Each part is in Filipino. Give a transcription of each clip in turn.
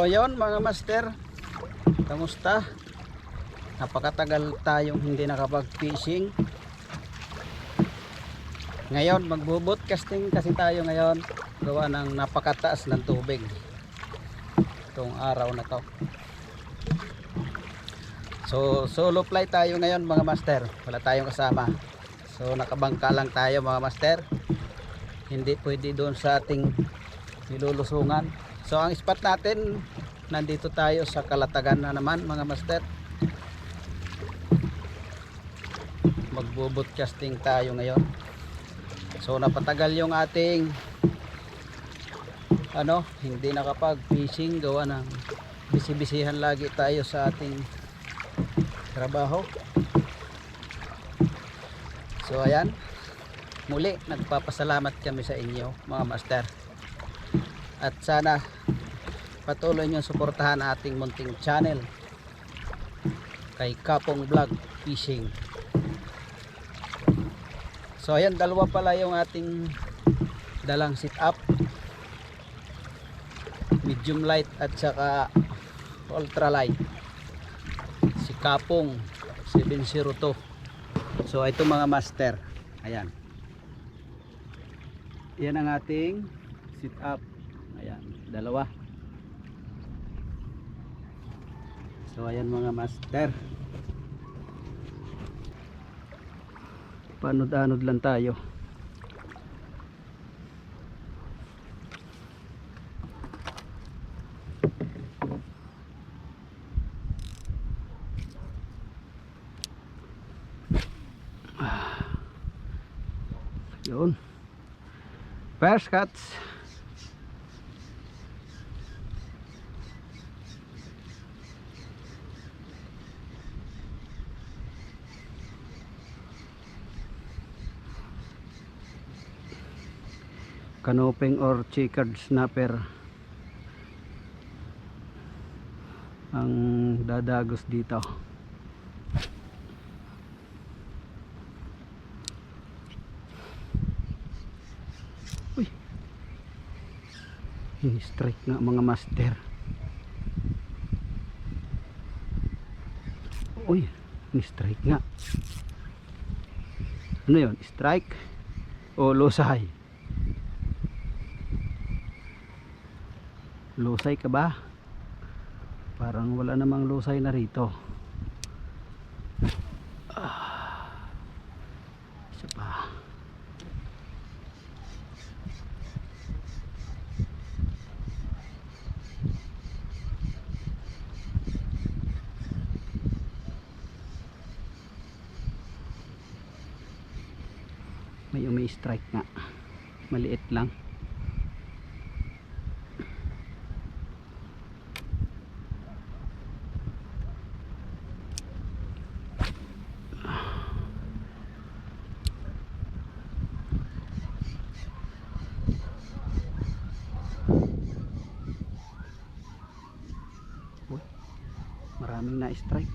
So ayun mga master, kamusta? Napakatagal tayong hindi nakapag-fishing. Ngayon magbubot casting kasi tayo ngayon gawa ng napakataas ng tubig. Itong araw na to. So solo fly tayo ngayon mga master. Wala tayong kasama. So nakabangka lang tayo mga master. Hindi pwede doon sa ating nilulusungan. So ang spot natin nandito tayo sa Kalatagan na naman mga master. Magbubot casting tayo ngayon. So napatagal yung ating ano, hindi nakapag fishing gawa ng bisibisihan lagi tayo sa ating trabaho. So ayan, muli nagpapasalamat kami sa inyo mga master. At sana patuloy nyo suportahan ating munting channel kay Kapong Vlog Fishing. So ayan, dalawa pala yung ating dalang sit up. Medium light at saka ultra light. Si Kapong 702. So ito mga master. Ayan. Yan ang ating sit up. Ayan, dalawa. So ayan mga master. Panod-anod lang tayo. Ah. Yun. First cuts. Canoping or checkered snapper ang dadagos dito. Uy. Strike nga mga master. Uy, strike nga. Ano 'yon? Strike o lusay? Lusay ka ba? Parang wala namang lusay na rito. Ah. Isa. May umi strike nga. Maliit lang. Maraming na strike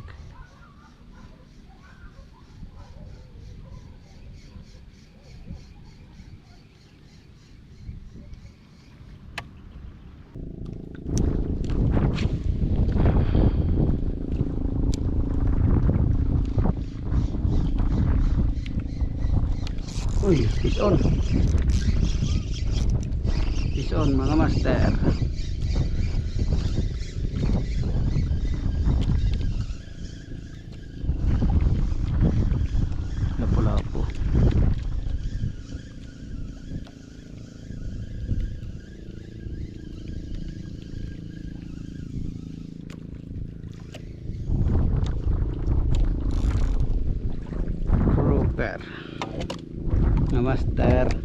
Uy, fish on. Fish on mga master Mga master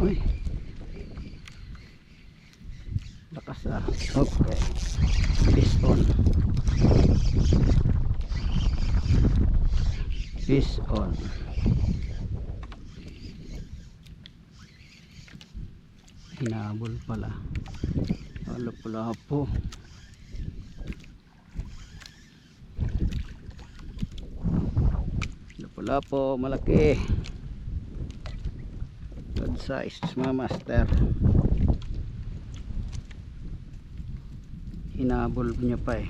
Uy. Lakas ah. Okay. Fish on. Fish on. Hinabol pala. Wala pala po. Wala po. Malaki. Good size mga master. Hinabol niya pa eh.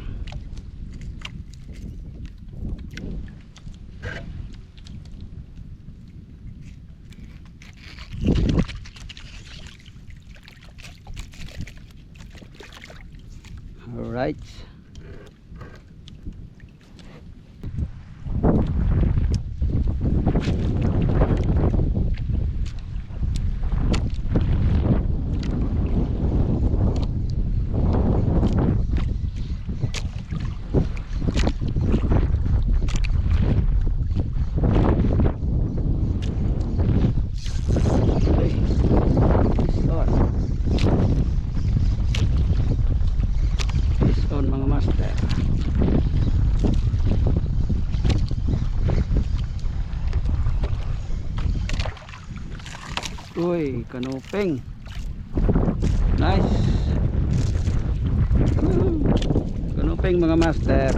Alright. Okay. Start. Fish on mga master. Uy, kanuping. Nice. Woo. Kanuping mga master.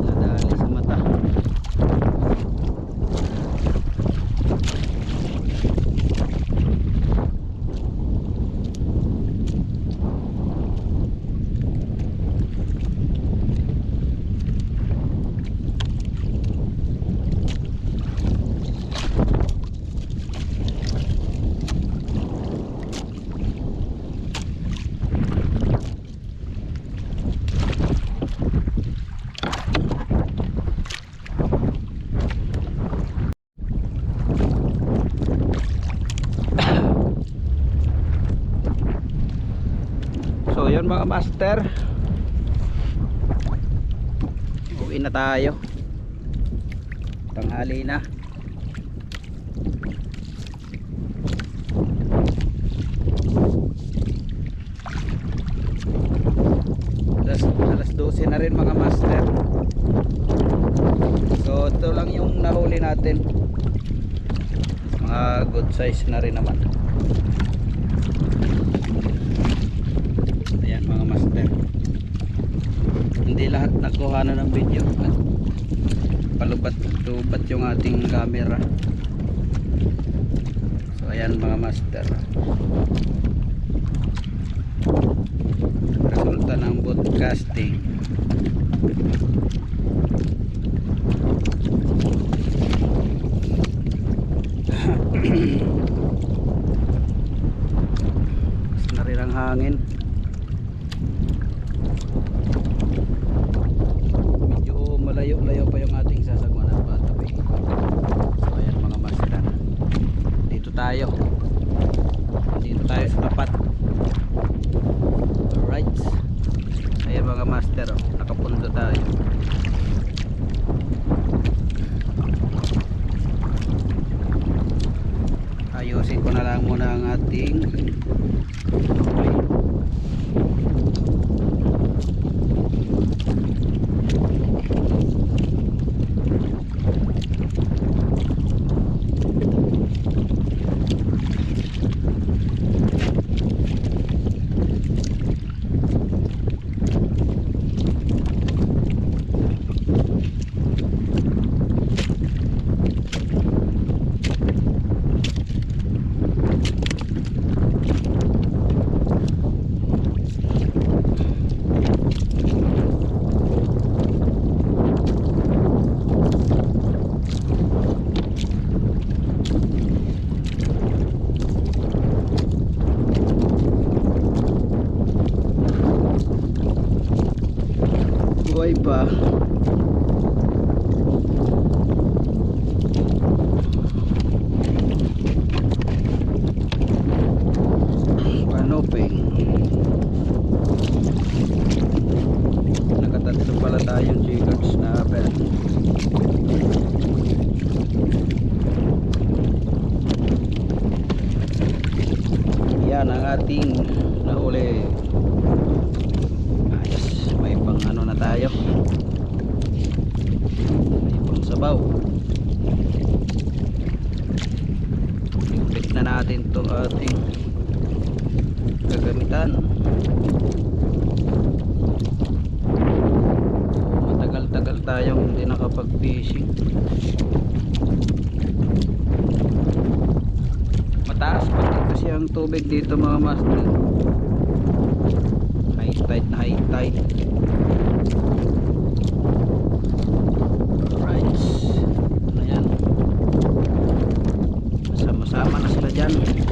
Nadali sa mata. So yun mga master. Uwi na tayo. Tanghali na. Alas, alas 12 na rin mga master. So ito lang yung nahuli natin. Mga good size na rin naman Ayan mga master. Hindi lahat nakuha na ng video at palubat-lubat yung ating camera. So ayan mga master. Resulta ng broadcasting. Mas na rin ang hangin. medyo malayo-layo pa yung ating sasagwan at patabi so ayan mga master dito tayo dito tayo sa tapat alright ayan mga master oh, nakapunto tayo ayusin ko na lang muna ang ating okay. buhay pa canoping ating nahuli ayos may pang ano tayo. May pang sabaw. Ipit na natin itong ating gagamitan. Matagal-tagal tayong hindi nakapag-fishing. Mataas pati kasi ang tubig dito mga master high tide na high tide. Alright. Ito na yan sama-sama na sila dyan